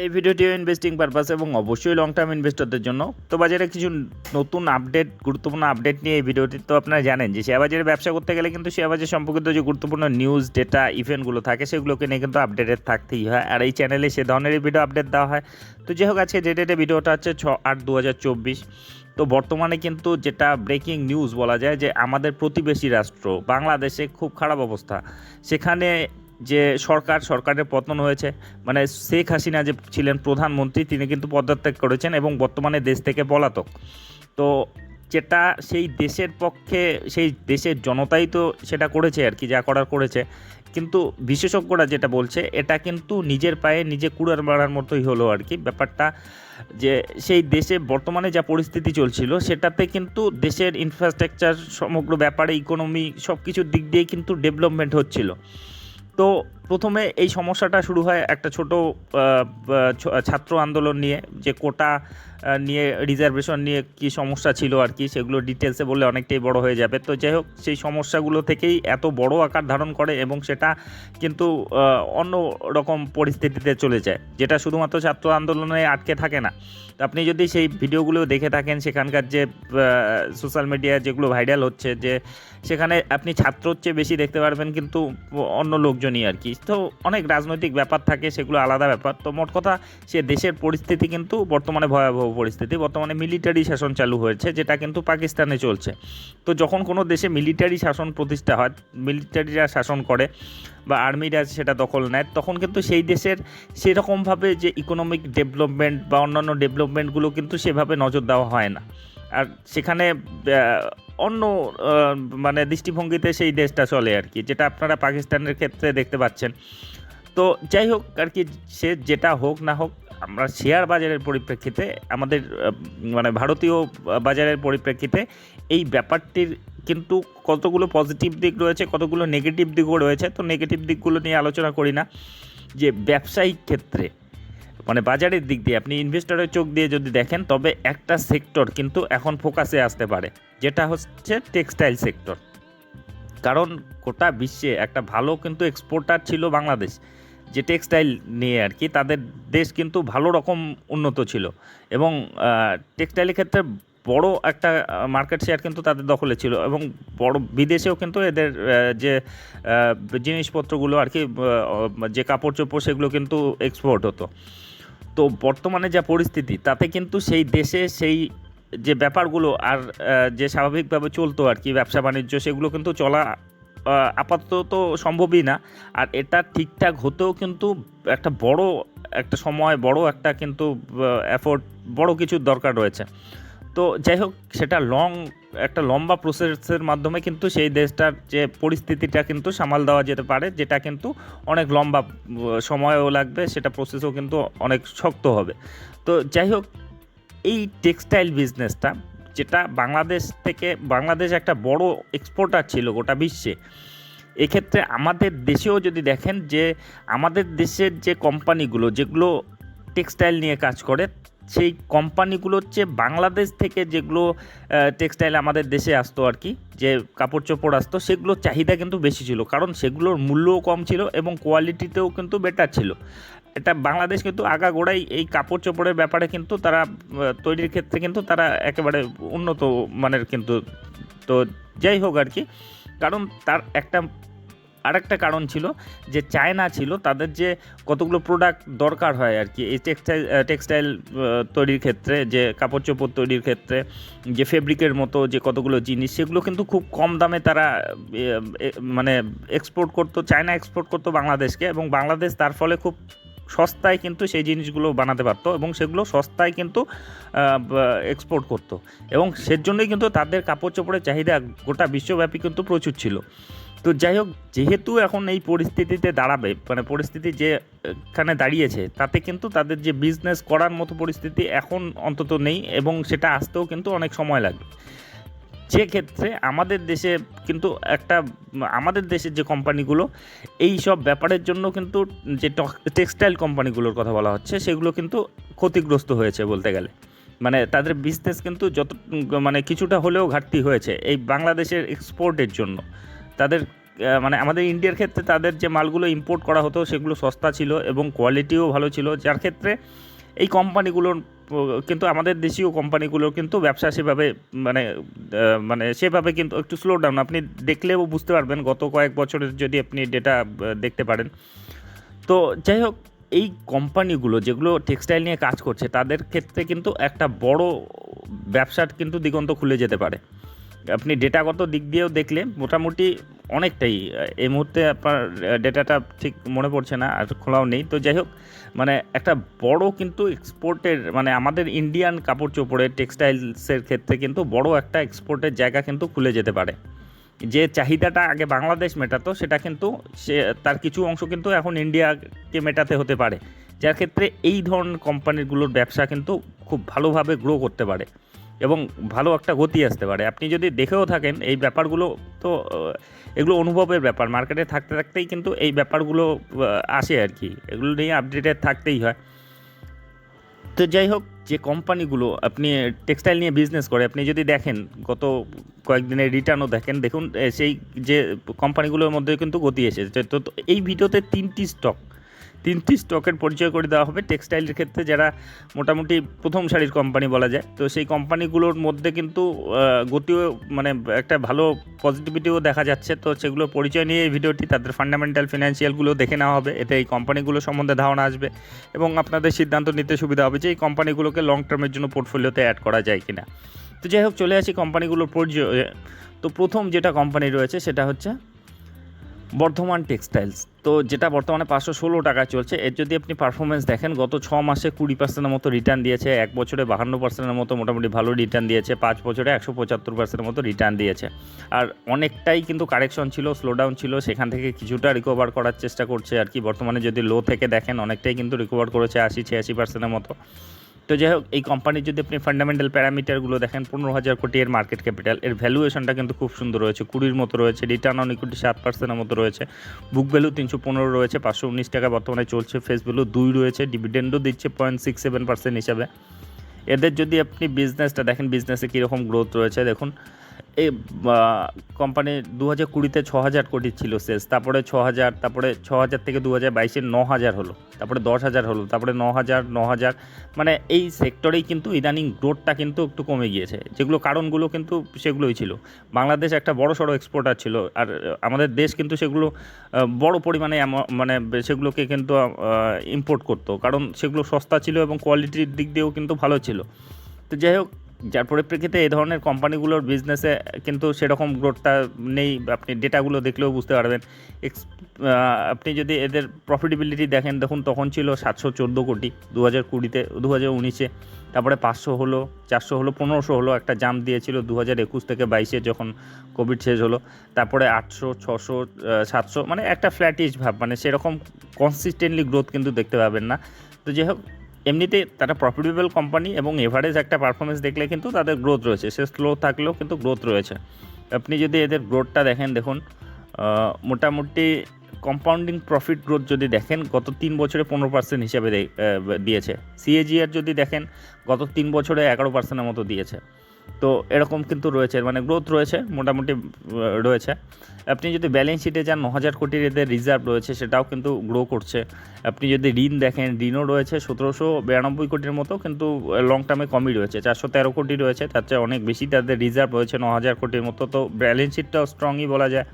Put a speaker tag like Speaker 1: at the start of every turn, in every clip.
Speaker 1: এই ভিডিওটিও investing purpose এবং অবশ্যই লং টার্ম ইনভেস্টরদের জন্য। তো বাজারে কিছু নতুন আপডেট গুরুত্বপূর্ণ আপডেট নিয়ে এই ভিডিওটি তো আপনারা জানেন যে শেয়ার বাজারে ব্যবসা করতে গেলে কিন্তু শেয়ার বাজার সম্পর্কিত যে গুরুত্বপূর্ণ নিউজ ডেটা ইভেন্টগুলো থাকে সেগুলোকে নিয়ে কিন্তু আপডেটেড থাকতেই হয়। আর এই চ্যানেলে সে ধরনেরই ভিডিও আপডেট দেওয়া হয়। তো যাই হোক, আজকে যে ডেটে ভিডিওটা হচ্ছে ছ আট দু হাজার চব্বিশ। তো বর্তমানে কিন্তু যেটা ব্রেকিং নিউজ বলা যায় যে আমাদের প্রতিবেশী রাষ্ট্র, বাংলাদেশে খুব খারাপ অবস্থা। সেখানে যে সরকার, সরকারের পতন হয়েছে। মানে শেখ হাসিনা যে ছিলেন প্রধানমন্ত্রী, তিনি কিন্তু পদত্যাগ করেছেন এবং বর্তমানে দেশ থেকে পলাতক। তো যেটা সেই দেশের পক্ষে, সেই দেশের জনতাই তো সেটা করেছে আর কি, যা করার করেছে। কিন্তু বিশেষজ্ঞরা যেটা বলছে, এটা কিন্তু নিজের পায়ে নিজে কুড়ার মারার মতোই হলো আর কি। ব্যাপারটা যে সেই দেশে বর্তমানে যা পরিস্থিতি চলছিল, সেটাতে কিন্তু দেশের ইনফ্রাস্ট্রাকচার সমগ্র ব্যাপারে ইকোনমি সব কিছুর দিক দিয়ে কিন্তু ডেভেলপমেন্ট হচ্ছিল। তো প্রথমে এই সমস্যাটা শুরু হয় একটা ছোট ছাত্র আন্দোলন নিয়ে, যে কোটা নিয়ে রিজার্ভেশন নিয়ে কি সমস্যা ছিল আর কি, সেগুলো ডিটেলসে বললে অনেকটাই বড় হয়ে যাবে। তো যাই হোক, সেই সমস্যাগুলো থেকেই এত বড় আকার ধারণ করে এবং সেটা কিন্তু অন্য রকম পরিস্থিতিতে চলে যায়, যেটা শুধুমাত্র ছাত্র আন্দোলনে আটকে থাকে না। তো আপনি যদি সেই ভিডিওগুলো দেখে থাকেন, সেখানকার যে সোশ্যাল মিডিয়া যেগুলো ভাইরাল হচ্ছে, যে সেখানে আপনি ছাত্রর চেয়ে বেশি দেখতে পারবেন কিন্তু অন্য লোকজনই আর কি। তো অনেক রাজনৈতিক ব্যাপার থাকে, সেগুলো আলাদা ব্যাপার। তো মোট কথা, সে দেশের পরিস্থিতি কিন্তু বর্তমানে ভয়াবহ পরিস্থিতি। বর্তমানে মিলিটারি শাসন চালু হয়েছে, যেটা কিন্তু পাকিস্তানে চলছে। তো যখন কোনো দেশে মিলিটারি শাসন প্রতিষ্ঠা হয় মিলিটারিরা শাসন করে বা আর্মিরা সেটা দখল নেয়, তখন কিন্তু সেই দেশের সেরকমভাবে যে ইকোনমিক ডেভেলপমেন্ট বা অন্যান্য ডেভেলপমেন্টগুলো কিন্তু সেভাবে নজর দেওয়া হয় না। আর সেখানে অন্য মানে দৃষ্টিভঙ্গিতে সেই দেশটা চলে আর কি, যেটা আপনারা পাকিস্তানের ক্ষেত্রে দেখতে পাচ্ছেন। তো যাই হোক আর কি, সে যেটা হোক না হোক, আমরা শেয়ার বাজারের পরিপ্রেক্ষিতে, আমাদের মানে ভারতীয় বাজারের পরিপ্রেক্ষিতে, এই ব্যাপারটির কিন্তু কতগুলো পজিটিভ দিক রয়েছে, কতগুলো নেগেটিভ দিকও রয়েছে। তো নেগেটিভ দিকগুলো নিয়ে আলোচনা করি না, যে ব্যবসায়িক ক্ষেত্রে মানে বাজারের দিক দিয়ে আপনি ইনভেস্টরের চোখ দিয়ে যদি দেখেন, তবে একটা সেক্টর কিন্তু এখন ফোকাসে আসতে পারে, যেটা হচ্ছে টেক্সটাইল সেক্টর কারণ গোটা বিশ্বে একটা ভালো কিন্তু এক্সপোর্টার ছিল বাংলাদেশ, যে টেক্সটাইল নিয়ে আর কি, তাদের দেশ কিন্তু ভালো রকম উন্নত ছিল। এবং টেক্সটাইলের ক্ষেত্রে বড় একটা মার্কেট শেয়ার কিন্তু তাদের দখলে ছিল এবং বড় বিদেশেও কিন্তু এদের যে জিনিসপত্রগুলো আর কি যে কাপড় চোপড় সেগুলো কিন্তু এক্সপোর্ট হতো। তো বর্তমানে যা পরিস্থিতি, তাতে কিন্তু সেই দেশে সেই যে ব্যাপারগুলো আর যে স্বাভাবিকভাবে চলতো আর কি ব্যবসা বাণিজ্য, সেগুলো কিন্তু চলা আপাতত সম্ভবই না। আর এটা ঠিকঠাক হতেও কিন্তু একটা বড় একটা সময়, বড় একটা কিন্তু এফোর্ট বড় কিছুর দরকার রয়েছে। তো যাই হোক, সেটা লং একটা লম্বা প্রসেসের মাধ্যমে কিন্তু সেই দেশটার যে পরিস্থিতিটা কিন্তু সামাল দেওয়া যেতে পারে, যেটা কিন্তু অনেক লম্বা সময়ও লাগবে, সেটা প্রসেসও কিন্তু অনেক শক্ত হবে। তো যাই হোক, এই টেক্সটাইল বিজনেসটা যেটা বাংলাদেশ থেকে, বাংলাদেশ একটা বড় এক্সপোর্টার ছিল গোটা বিশ্বে, এক্ষেত্রে আমাদের দেশেও যদি দেখেন যে, আমাদের দেশের যে কোম্পানিগুলো যেগুলো টেক্সটাইল নিয়ে কাজ করে সেই কোম্পানিগুলো হচ্ছে বাংলাদেশ থেকে যেগুলো টেক্সটাইল আমাদের দেশে আসতো আর কি, যে কাপড় চোপড় আসতো, সেগুলোর চাহিদা কিন্তু বেশি ছিল। কারণ সেগুলোর মূল্যও কম ছিল এবং কোয়ালিটিতেও কিন্তু বেটার ছিল। এটা বাংলাদেশ কিন্তু আগাগোড়াই এই কাপড় চোপড়ের ব্যাপারে কিন্তু তারা তৈরির ক্ষেত্রে কিন্তু তারা একেবারে উন্নত মানের কিন্তু, তো যাই হোক আর কি। কারণ তার একটা আরেকটা কারণ ছিল যে চায়না ছিল, তাদের যে কতগুলো প্রোডাক্ট দরকার হয় আর কি, এই টেক্সটাইল টেক্সটাইল তৈরির ক্ষেত্রে, যে কাপড় চোপড় তৈরির ক্ষেত্রে, যে ফেব্রিকের মতো যে কতগুলো জিনিস, সেগুলো কিন্তু খুব কম দামে তারা মানে এক্সপোর্ট করতো, চায়না এক্সপোর্ট করতো বাংলাদেশকে এবং বাংলাদেশ তার ফলে খুব সস্তায় কিন্তু সেই জিনিসগুলো বানাতে পারতো এবং সেগুলো সস্তায় কিন্তু এক্সপোর্ট করতো এবং সেজন্যই কিন্তু তাদের কাপড় চোপড়ের চাহিদা গোটা বিশ্বব্যাপী কিন্তু প্রচুর ছিল। তো যাই হোক, যেহেতু এখন এই পরিস্থিতিতে দাঁড়াবে মানে পরিস্থিতি যে এখানে দাঁড়িয়েছে, তাতে কিন্তু তাদের যে বিজনেস করার মতো পরিস্থিতি এখন অন্তত নেই এবং সেটা আসতেও কিন্তু অনেক সময় লাগবে। সেক্ষেত্রে আমাদের দেশে কিন্তু একটা, আমাদের দেশের যে কোম্পানিগুলো এই সব ব্যাপারের জন্য কিন্তু যে টেক্সটাইল কোম্পানিগুলোর কথা বলা হচ্ছে, সেগুলো কিন্তু ক্ষতিগ্রস্ত হয়েছে বলতে গেলে। মানে তাদের বিজনেস কিন্তু যত মানে কিছুটা হলেও ঘাটতি হয়েছে এই বাংলাদেশের এক্সপোর্টের জন্য। তাদের মানে আমাদের ইন্ডিয়ার ক্ষেত্রে তাদের যে মালগুলো ইম্পোর্ট করা হতো সেগুলো সস্তা ছিল এবং কোয়ালিটিও ভালো ছিল, যার ক্ষেত্রে এই কোম্পানিগুলোর কিন্তু আমাদের দেশীয় কোম্পানিগুলোর কিন্তু ব্যবসা সেভাবে মানে মানে সেভাবে কিন্তু একটু স্লো ডাউন আপনি দেখলেও বুঝতে পারবেন গত কয়েক বছরের যদি আপনি ডেটা দেখতে পারেন। তো যাই হোক, এই কোম্পানিগুলো যেগুলো টেক্সটাইল নিয়ে কাজ করছে, তাদের ক্ষেত্রে কিন্তু একটা বড় ব্যবসার কিন্তু দিগন্ত খুলে যেতে পারে। আপনি ডেটাগত দিক দিয়েও দেখলে মোটামুটি অনেকটাই এই মুহূর্তে আপনার ডেটাটা ঠিক মনে পড়ছে না আর খোলাও নেই। তো যাই হোক মানে একটা বড় কিন্তু এক্সপোর্টের মানে আমাদের ইন্ডিয়ান কাপড় চোপড়ের টেক্সটাইলসের ক্ষেত্রে কিন্তু বড় একটা এক্সপোর্টের জায়গা কিন্তু খুলে যেতে পারে। যে চাহিদাটা আগে বাংলাদেশ মেটাতো, সেটা কিন্তু সে, তার কিছু অংশ কিন্তু এখন ইন্ডিয়াকে মেটাতে হতে পারে। যার ক্ষেত্রে এই ধরনের কোম্পানিগুলোর ব্যবসা কিন্তু খুব ভালোভাবে গ্রো করতে পারে। এবং ভালো একটা গতি আসতে পারে। আপনি যদি দেখেও থাকেন, এই ব্যাপারগুলো তো এগুলো অনুভবের ব্যাপার। মার্কেটে থাকতে থাকতেই কিন্তু এই ব্যাপারগুলো আসে আর কি। এগুলো নিয়ে আপডেটেড থাকতেই হয়। তো যাই হোক, যে কোম্পানিগুলো আপনি টেক্সটাইল নিয়ে বিজনেস করে, আপনি যদি দেখেন, গত কয়েকদিনের রিটার্নও দেখেন, দেখুন সেই যে কোম্পানিগুলোর মধ্যে কিন্তু গতি এসেছে। তো এই ভিডিওতে তিনটি স্টক তিনটি স্টকের পরিচয় করে দেওয়া হবে টেক্সটাইলের ক্ষেত্রে যারা মোটামুটি প্রথম সারির কোম্পানি বলা যায়। তো সেই কোম্পানিগুলোর মধ্যে কিন্তু গতিও মানে একটা ভালো পজিটিভিটিও দেখা যাচ্ছে। তো সেগুলোর পরিচয় নিয়ে এই ভিডিওটি তাদের ফান্ডামেন্টাল ফিনান্সিয়ালগুলো দেখে নেওয়া হবে। এতে এই কোম্পানিগুলো সম্বন্ধে ধারণা আসবে এবং আপনাদের সিদ্ধান্ত নিতে সুবিধা হবে যে এই কোম্পানিগুলোকে লং টার্মের জন্য পোর্টফোলিওতে অ্যাড করা যায় কিনা। তো যাই হোক, চলে আসি কোম্পানিগুলোর পরিচয়। তো প্রথম যেটা কোম্পানি রয়েছে সেটা হচ্ছে বর্ধমান টেক্সটাইলস। তো যেটা বর্তমানে পাঁচশো ষোলো টাকা চলছে, এর যদি আপনি পারফরমেন্স দেখেন, গত ছ মাসে কুড়ি পার্সেন্টের মতো রিটার্ন দিয়েছে, এক বছরে বাহান্ন পার্সেন্টের মতো মোটামুটি ভালো রিটার্ন দিয়েছে, পাঁচ বছরে একশো পঁচাত্তর পার্সেন্টের মতো রিটার্ন দিয়েছে। আর অনেকটাই কিন্তু কারেকশন ছিল স্লোডাউন ছিল, সেখান থেকে কিছুটা রিকভার করার চেষ্টা করছে আর কি। বর্তমানে যদি লো থেকে দেখেন, অনেকটাই কিন্তু রিকভার করেছে, আশি ছিয়াশি পার্সেন্টের মতো। তো যাই হোক, এই কোম্পানির যদি আপনি ফান্ডামেন্টাল প্যারামিটারগুলো দেখেন, পনেরো হাজার কোটি এর মার্কেট ক্যাপিটাল এর ভ্যালুয়েশনটা কিন্তু খুব সুন্দর রয়েছে, কুড়ির মতো রয়েছে রিটার্ন অন ইকুইটি সাত পার্সেন্টের মতো রয়েছে বুক ভ্যালু তিনশো পনেরো রয়েছে, পাঁচশো উনিশ টাকা বর্তমানে চলছে ফেস ভ্যালু দুই রয়েছে ডিভিডেন্ডও দিচ্ছে পয়েন্ট সিক্স সেভেন পার্সেন্ট হিসাবে। এদের যদি আপনি বিজনেসটা দেখেন বিজনেসে কীরকম গ্রোথ রয়েছে, দেখুন এই কোম্পানি দু হাজার কুড়িতে ছ হাজার কোটি ছিল সেলস তারপরে ছ হাজার তারপরে ছ হাজার থেকে দু হাজার বাইশে ন হাজার হলো, তারপরে দশ হাজার হলো, তারপরে ন হাজার ন হাজার মানে এই সেক্টরেই কিন্তু ইদানিং গ্রোথটা কিন্তু একটু কমে গিয়েছে, যেগুলো কারণগুলো কিন্তু সেগুলোই ছিল। বাংলাদেশ একটা বড় সড়ো এক্সপোর্টার ছিল, আর আমাদের দেশ কিন্তু সেগুলো বড় পরিমাণে মানে সেগুলোকে কিন্তু ইম্পোর্ট করতো, কারণ সেগুলো সস্তা ছিল এবং কোয়ালিটির দিক দিয়েও কিন্তু ভালো ছিল। তো যাই হোক যার পরিপ্রেক্ষিতে এই ধরনের কোম্পানিগুলোর বিজনেসে কিন্তু সেরকম গ্রোথটা নেই। আপনি ডেটাগুলো দেখলেও বুঝতে পারবেন। এক্স- আপনি যদি এদের প্রফিটেবিলিটি দেখেন, দেখুন তখন ছিল সাতশো চোদ্দ কোটি দু হাজার কুড়িতে দু হাজার উনিশে। তারপরে পাঁচশো হলো, চারশো হলো, পনেরোশো হলো, একটা জাম্প দিয়েছিল দু হাজার একুশ থেকে বাইশে যখন কোভিড শেষ হলো। তারপরে আটশো, ছশো সাতশো মানে একটা ফ্ল্যাটিশ ভাব। মানে সেরকম কনসিস্টেন্টলি গ্রোথ কিন্তু দেখতে পাবেন না। তো যাই হোক এমনিতে তারা প্রফিটেবল কোম্পানি এবং এভারেজ একটা পারফরমেন্স দেখলে কিন্তু তাদের গ্রোথ রয়েছে। সে স্লো থাকলেও কিন্তু গ্রোথ রয়েছে। আপনি যদি এদের গ্রোথটা দেখেন, দেখুন মোটামুটি কম্পাউন্ডিং প্রফিট গ্রোথ যদি দেখেন, গত তিন বছরে পনেরো পার্সেন্ট হিসাবে দিয়েছে। সিএজিআর যদি দেখেন, গত তিন বছরে এগারো পার্সেন্টের মতো দিয়েছে। তো এরকম কিন্তু রয়েছে মানে গ্রোথ রয়েছে, মোটামুটি রয়েছে। আপনি যদি ব্যালেন্স শিটে যান ন হাজার কোটির এদের রিজার্ভ রয়েছে, সেটাও কিন্তু গ্রো করছে। আপনি যদি ঋণ দেখেন, ঋণও রয়েছে, সতেরোশো বিরানব্বই কোটির মতো কিন্তু লং টার্মে কমই রয়েছে, চারশো তেরো কোটি রয়েছে, তার চেয়ে অনেক বেশি তাদের রিজার্ভ রয়েছে ন হাজার কোটির মতো। তো ব্যালেন্স শিটটাও স্ট্রংই বলা যায়।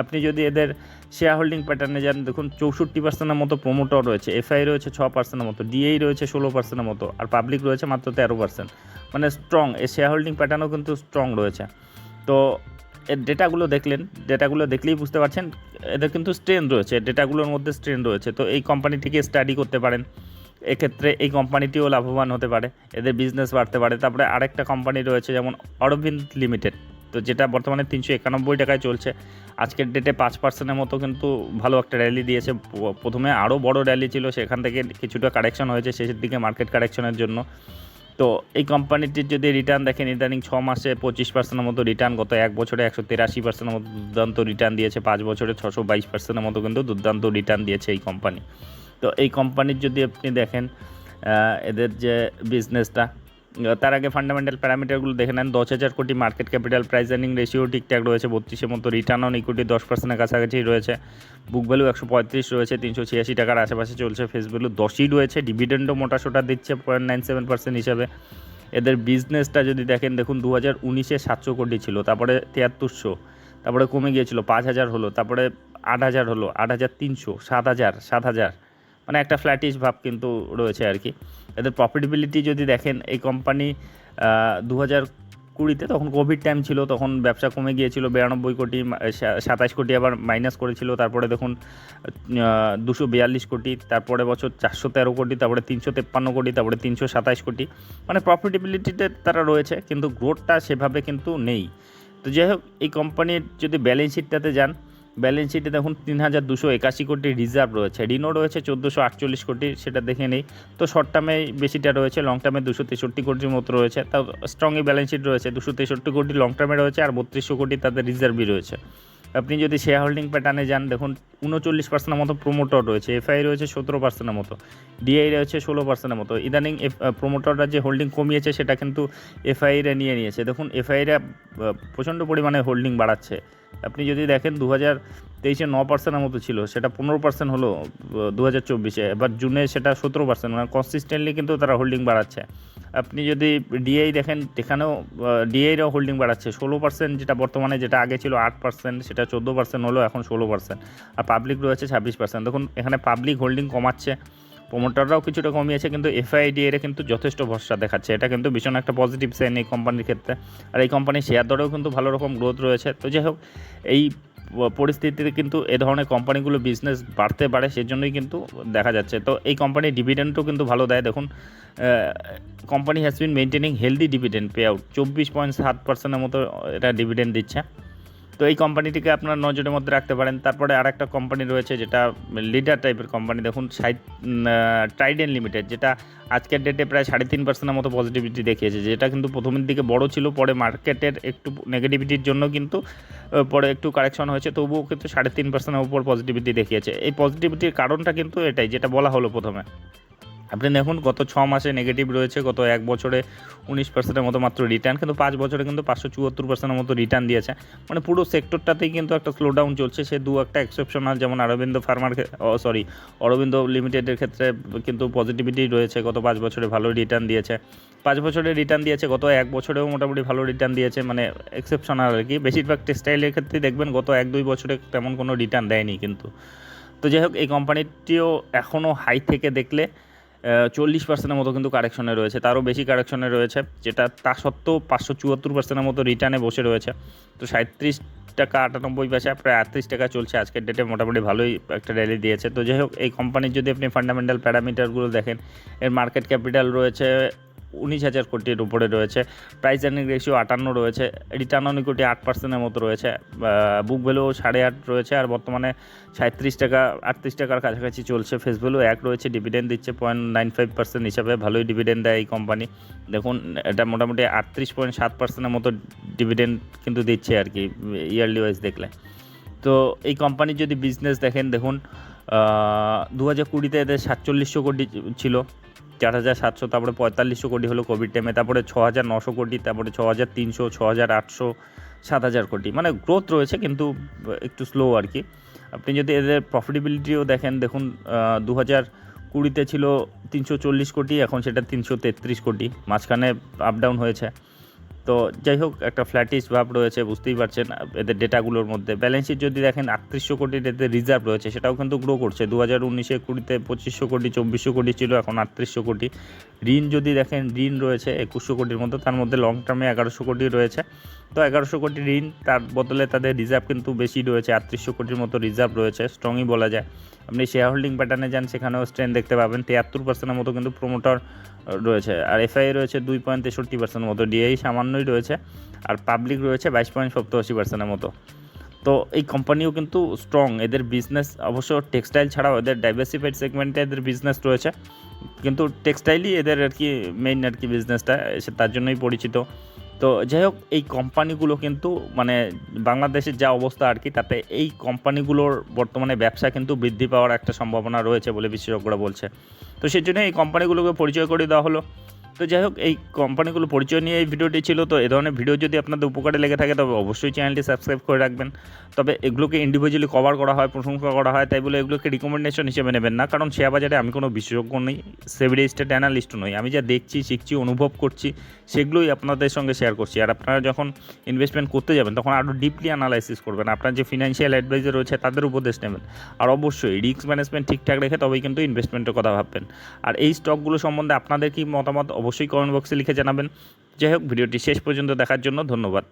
Speaker 1: আপনি যদি এদের শেয়ার হোল্ডিং প্যাটার্নে যান, দেখুন, চৌষট্টি পার্সেন্টের মতো প্রোমোটর রয়েছে এফআই রয়েছে ছ পার্সেন্টের মতো ডিএই রয়েছে ষোলো পার্সেন্টের মতো, আর পাবলিক রয়েছে মাত্র তেরো পার্সেন্ট মানে স্ট্রং এই শেয়ার হোল্ডিং প্যাটার্নও কিন্তু স্ট্রং রয়েছে। তো এর ডেটাগুলো দেখলেন ডেটাগুলো দেখলেই বুঝতে পারছেন, এদের কিন্তু স্ট্রেন রয়েছে ডেটাগুলোর মধ্যে স্ট্রেন রয়েছে। তো এই কোম্পানিটিকে স্টাডি করতে পারেন, এক্ষেত্রে এই কোম্পানিটিও লাভবান হতে পারে, এদের বিজনেস বাড়তে পারে। তারপরে আরেকটা কোম্পানি রয়েছে যেমন অরবিন্দ লিমিটেড। তো যেটা বর্তমানে তিনশো একানব্বই টাকায় চলছে। আজকের ডেটে পাঁচ পার্সেন্টের মতো কিন্তু ভালো একটা র্যালি দিয়েছে। প্রথমে আরও বড় র্যালি ছিল, সেখান থেকে কিছুটা কারেকশন হয়েছে, শেষের দিকে মার্কেট কারেকশনের জন্য। তো এই কোম্পানিটির যদি রিটার্ন দেখেন ইদানিং ছ মাসে পঁচিশ পার্সেন্টের মতো রিটার্ন গত এক বছরে একশো তেরাশি পার্সেন্টের মতো দুর্দান্ত রিটার্ন দিয়েছে, পাঁচ বছরে ছশো বাইশ পার্সেন্টের মতো কিন্তু দুর্দান্ত রিটার্ন দিয়েছে এই কোম্পানি তো এই কোম্পানির যদি আপনি দেখেন এদের যে বিজনেসটা তার আগে ফান্ডামেন্টাল প্যারামিটারগুলো দেখে নেন। দশ হাজার crore market capital price earning ratio ঠিকঠাক রয়েছে, বত্রিশের মতো রিটার্ন অন ইকুইটি দশ পার্সেন্টের কাছাকাছি রয়েছে। বুক ভ্যালু একশো পঁয়ত্রিশ রয়েছে, তিনশো ছিয়াশি টাকার আশেপাশে চলছে ফেস ভ্যালু দশই রয়েছে। ডিভিডেন্ডও মোটা সোটা দিচ্ছে পয়েন্ট নাইন সেভেন পার্সেন্ট হিসাবে। এদের বিজনেসটা যদি দেখেন, দেখুন দু হাজার উনিশে সাতশো কোটি ছিল, তারপরে তিয়াত্তরশো, তারপরে কমে গিয়েছিল, পাঁচ হাজার হলো, তারপরে আট হাজার হলো, আট হাজার তিনশো, সাত হাজার সাত হাজার। মানে একটা ফ্ল্যাটিশ ভাব কিন্তু রয়েছে আর কি। এদের প্রফিটেবিলিটি যদি দেখেন, এই কোম্পানি দু হাজার কুড়িতে তখন কোভিড টাইম ছিল, তখন ব্যবসা কমে গিয়েছিল বিরানব্বই কোটি সাতাশ কোটি আবার মাইনাস করেছিল, তারপরে দেখুন দুশো বিয়াল্লিশ কোটি, তারপরে বছর চারশো তেরো কোটি, তারপরে তিনশো তেপ্পান্ন কোটি, তারপরে তিনশো সাতাশ কোটি। মানে প্রফিটেবিলিটিতে তারা রয়েছে, কিন্তু গ্রোথটা সেভাবে কিন্তু নেই। তো যাই হোক, এই কোম্পানির যদি ব্যালেন্স শিটটাতে যান ব্যালেন্স শিটে দেখুন তিন হাজার দুশো একাশি কোটি রিজার্ভ রয়েছে। ঋণও রয়েছে চোদ্দোশো আটচল্লিশ কোটি, সেটা দেখে নেই। তো শর্ট টার্মে বেশিটা রয়েছে লং টার্মে দুশো তেষট্টি কোটির মতো রয়েছে। তাও স্ট্রংই ব্যালেন্স শিট রয়েছে, দুশো তেষট্টি কোটি লং টার্মে রয়েছে আর বত্রিশশো কোটি তাদের রিজার্ভই রয়েছে। আপনি যদি শেয়ার হোল্ডিং প্যাটার্নে যান, দেখুন, উনচল্লিশ পার্সেন্টের মতো প্রোমোটর রয়েছে এফআই রয়েছে সতেরো পার্সেন্টের মতো ডিআই রয়েছে ষোলো পার্সেন্টের মতো। ইদানিং প্রোমোটররা যে হোল্ডিং কমিয়েছে, সেটা কিন্তু এফআইরা নিয়ে নিয়েছে। দেখুন এফআইরা প্রচণ্ড পরিমাণে হোল্ডিং বাড়াচ্ছে। আপনি যদি দেখেন দু হাজার তেইশে ন পার্সেন্টের মতো ছিল, সেটা পনেরো পার্সেন্ট হলো দু হাজার চব্বিশে, এবার জুনে সেটা সতেরো পার্সেন্ট মানে কনসিস্টেন্টলি কিন্তু তারা হোল্ডিং বাড়াচ্ছে। আপনি যদি ডিআই দেখেন, এখানেও ডিআইরাও হোল্ডিং বাড়াচ্ছে। ষোলো পার্সেন্ট যেটা বর্তমানে, যেটা আগে ছিল আট পার্সেন্ট সেটা চোদ্দ পার্সেন্ট হলো, এখন ষোলো পার্সেন্ট আর পাবলিক রয়েছে ছাব্বিশ পার্সেন্ট দেখুন, এখানে পাবলিক হোল্ডিং কমাচ্ছে। প্রোমোটাররাও কিছুটা কমিয়েছে, কিন্তু এফআইডি এরা কিন্তু যথেষ্ট ভরসা দেখাচ্ছে। এটা কিন্তু ভীষণ একটা পজিটিভ সাইন এই কোম্পানির ক্ষেত্রে। আর এই কোম্পানির শেয়ার দরেও কিন্তু ভালো রকম গ্রোথ রয়েছে। তো যাই হোক, এই পরিস্থিতিতে কিন্তু এ ধরনের কোম্পানিগুলো বিজনেস বাড়তে পারে, সেজন্যই কিন্তু দেখা যাচ্ছে। তো এই কোম্পানির ডিভিডেন্টও কিন্তু ভালো দেয়, দেখুন company has been maintaining healthy dividend pay out চব্বিশ পয়েন্ট সাত পার্সেন্টের মতো এটা ডিভিডেন্ড দিচ্ছে। তো এই কোম্পানিটিকে আপনার নজরের মধ্যে রাখতে পারেন। তারপরে আর একটা কোম্পানি রয়েছে যেটা লিডার টাইপের কোম্পানি দেখুন সাইড ট্রাইডেন লিমিটেড যেটা আজকের ডেটে প্রায় সাড়ে তিন পার্সেন্টের মতো পজিটিভিটি দেখিয়েছে। যেটা কিন্তু প্রথমের দিকে বড় ছিল, পরে মার্কেটের একটু নেগেটিভিটির জন্য কিন্তু পরে একটু কারেকশন হয়েছে। তবুও কিন্তু সাড়ে তিন পার্সেন্টের উপর পজিটিভিটি দেখিয়েছে। এই পজিটিভিটির কারণটা কিন্তু এটাই, যেটা বলা হলো প্রথমে। আপনি দেখুন, গত ছ মাসে নেগেটিভ রয়েছে, গত এক বছরে উনিশ পার্সেন্টের মতো মাত্র রিটার্ন কিন্তু পাঁচ বছরে কিন্তু পাঁচশো চুয়াত্তর পার্সেন্টের মতো রিটার্ন দিয়েছে। মানে পুরো সেক্টরটাতেই কিন্তু একটা স্লো ডাউন চলছে। সে দু একটা এক্সেপশনাল যেমন অরবিন্দ ফার্মার সরি অরবিন্দ লিমিটেডের ক্ষেত্রে কিন্তু পজিটিভিটি রয়েছে। গত পাঁচ বছরে ভালো রিটার্ন দিয়েছে। পাঁচ বছরে রিটার্ন দিয়েছে, গত এক বছরেও মোটামুটি ভালো রিটার্ন দিয়েছে মানে এক্সেপশনাল আর কি। বেশিরভাগ টেক্সটাইলের ক্ষেত্রে দেখবেন, গত এক দুই বছরে তেমন কোনো রিটার্ন দেয়নি কিন্তু। তো যাই হোক, এই কোম্পানিটিও এখনও হাই থেকে দেখলে চল্লিশ পার্সেন্টের মতো কিন্তু কারেকশনে রয়েছে। তারও বেশি কারেকশনে রয়েছে, যেটা তা সত্ত্বেও পাঁচশো চুয়াত্তর পার্সেন্টের মতো রিটার্নে বসে রয়েছে। তো সাঁত্রিশ টাকা আটানব্বই পয়সা, প্রায় আটত্রিশ টাকা চলছে। আজকের ডেটে মোটামুটি ভালোই একটা র্যালি দিয়েছে। তো যাই হোক, এই কোম্পানির যদি আপনি ফান্ডামেন্টাল প্যারামিটারগুলো দেখেন, এর মার্কেট ক্যাপিটাল রয়েছে উনিশ হাজার কোটির উপরে রয়েছে। প্রাইস আর্নিং রেশিও আটান্ন রয়েছে। রিটার্ন অন ইকুইটি আট পার্সেন্টের মতো রয়েছে। বুক ভ্যালু সাড়ে আট রয়েছে আর বর্তমানে সাঁত্রিশ টাকা, আটত্রিশ টাকার কাছাকাছি চলছে। ফেস ভ্যালু এক রয়েছে ডিভিডেন্ড দিচ্ছে পয়েন্ট নাইন ফাইভ পার্সেন্ট হিসাবে। ভালোই ডিভিডেন্ড দেয় এই কোম্পানি দেখুন, এটা মোটামুটি আটত্রিশ পয়েন্ট সাত পার্সেন্টের মতো ডিভিডেন্ড কিন্তু দিচ্ছে আর কি ইয়ারলি ওয়াইজ দেখলে। তো এই কোম্পানির যদি বিজনেস দেখেন, দেখুন দু হাজার কুড়িতে এদের সাতচল্লিশশো কোটি ছিল। চার হাজার সাতশো, তারপরে পঁয়তাল্লিশশো কোটি হলো কোভিড টাইমে তারপরে ছ হাজার নশো কোটি, তারপরে ছ হাজার তিনশো ছ হাজার আটশো সাত হাজার কোটি। মানে গ্রোথ রয়েছে কিন্তু একটু স্লো আর কি। আপনি যদি এদের প্রফিটেবিলিটিও দেখেন, দেখুন দু হাজার কুড়িতে ছিল তিনশো চল্লিশ কোটি, এখন সেটা তিনশো তেত্রিশ কোটি। মাঝখানে আপ ডাউন হয়েছে। তো যাই হোক, একটা ফ্ল্যাটিশ ভাব রয়েছে, বুঝতেই পারছেন, এদের ডেটাগুলোর মধ্যে। ব্যালেন্স শিট যদি দেখেন, আটত্রিশশো কোটির এদের রিজার্ভ রয়েছে, সেটাও কিন্তু গ্রো করছে। দু হাজার উনিশে কুড়িতে পঁচিশশো কোটি, চব্বিশশো কোটি ছিল, এখন আটত্রিশশো কোটি। ঋণ যদি দেখেন, ঋণ রয়েছে একুশশো কোটির মতো তার মধ্যে লং টার্মে এগারোশো কোটি রয়েছে। তো এগারোশো কোটি ঋণ, তার বদলে তাদের রিজার্ভ কিন্তু বেশি রয়েছে, আটত্রিশশো কোটির মতো রিজার্ভ রয়েছে স্ট্রংই বলা যায়। আপনি শেয়ার হোল্ডিং প্যাটার্নে যান, সেখানেও স্ট্রেন দেখতে পাবেন। তিয়াত্তর পার্সেন্টের মতো কিন্তু প্রোমোটার রয়েছে। আর এফআই রয়েছে দুই পয়েন্ট তেষট্টি পার্সেন্টের মতো ডিআই সামান্যই রয়েছে। আর পাবলিক রয়েছে বাইশ পয়েন্ট সপ্তাশি পার্সেন্টের মতো। তো এই কোম্পানিও কিন্তু স্ট্রং এদের বিজনেস অবশ্য টেক্সটাইল ছাড়াও এদের ডাইভার্সিফাইড সেগমেন্টে এদের বিজনেস রয়েছে। কিন্তু টেক্সটাইলই এদের আর কি মেইন আর কি বিজনেসটা তার জন্যই পরিচিত। তো যাই হোক এই কোম্পানিগুলো কিন্তু মানে বাংলাদেশের যা অবস্থা আর কি, তাতে এই কোম্পানিগুলোর বর্তমানে ব্যবসা কিন্তু বৃদ্ধি পাওয়ার একটা সম্ভাবনা রয়েছে বলে বিশেষজ্ঞরা বলছে। তো সেই জন্য এই কোম্পানিগুলোকে পরিচয় করে দেওয়া হলো। তো যাই হোক, এই কোম্পানিগুলো পরিচয় নিয়ে এই ভিডিওটি ছিল, তো এ ধরনের ভিডিও যদি আপনাদের উপকারে লেগে থাকে, তবে অবশ্যই চ্যানেলটি সাবস্ক্রাইব করে রাখবেন। তবে এগুলোকে ইন্ডিভিজুয়ালি কভার করা হয়, প্রশংসা করা হয়, তাই বলে এগুলোকে রিকমেন্ডেশন হিসেবে নেবেন না। কারণ শেয়ার বাজারে আমি কোনো বিশেষজ্ঞ নই সেভি স্টেট অ্যানালিস্টও নই। আমি যা দেখছি, শিখছি, অনুভব করছি, সেগুলোই আপনাদের সঙ্গে শেয়ার করছি। আর আপনারা যখন ইনভেস্টমেন্ট করতে যাবেন, তখন আরও ডিপলি অ্যানালাইসিস করবেন। আপনার যে ফিনান্সিয়াল অ্যাডভাইজার রয়েছে, তাদের উপদেশ নেবেন। আর অবশ্যই রিস্ক ম্যানেজমেন্ট ঠিকঠাক রেখে তবেই কিন্তু ইনভেস্টমেন্টের কথা ভাববেন। আর এই স্টকগুলো সম্বন্ধে আপনাদের কি মতামত? অবশ্যই কমেন্ট বক্সে লিখে জানাবেন। যাই হোক ভিডিওটি শেষ পর্যন্ত দেখার জন্য ধন্যবাদ।